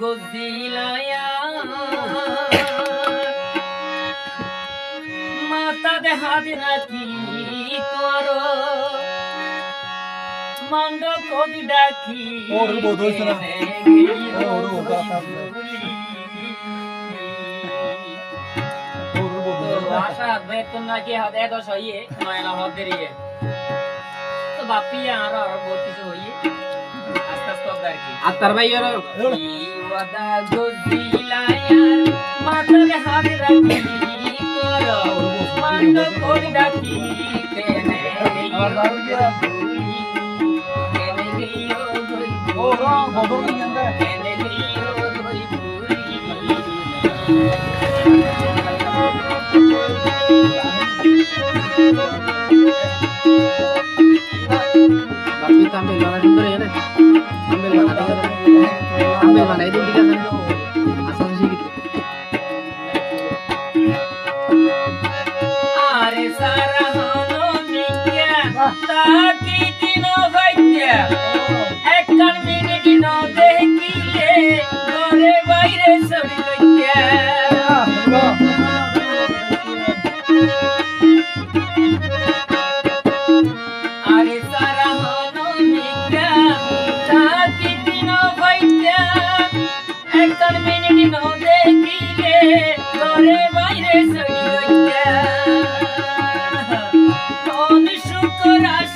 গজিলায়া। মাতা দেহাত রাখি তোর মন্দ কবি ডাকি ওর বোধ হইছে না। ওর বোধ। আশা বেতন নাকি হাতে দশ হইয়ে নয়না হদ দেরিয়ে। তো বাপি আর আর বহুত কিছু হইয়ে। আর কি ভাই আর ওয়াদা সারা হলো মিথ্যা তাকি দিন ভাইত্যা একখান মিনিট ন দেখিলে ঘরে বাইরে সরি লইত্যা আরে সারা হলো মিথ্যা তাকি দিন ভাইত্যা একখান মিনিট ন দেখিলে ঘরে বাইরে সরি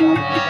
রাইতর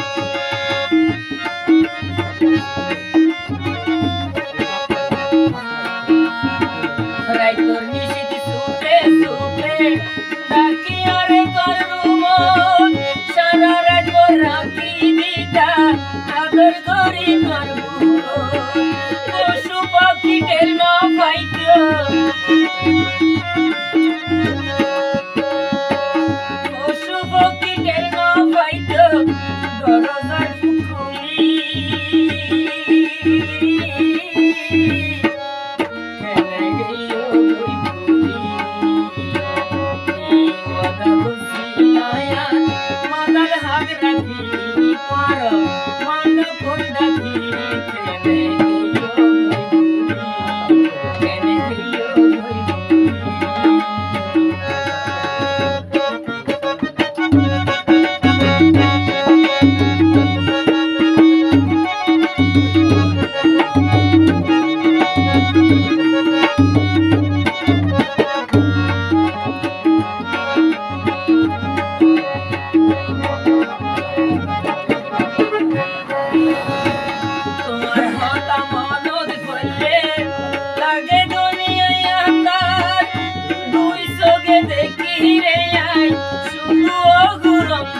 আদর করি করবু পশু পাখি টের না পাইতো দেখি রে আই শুনো গুরঙ্গ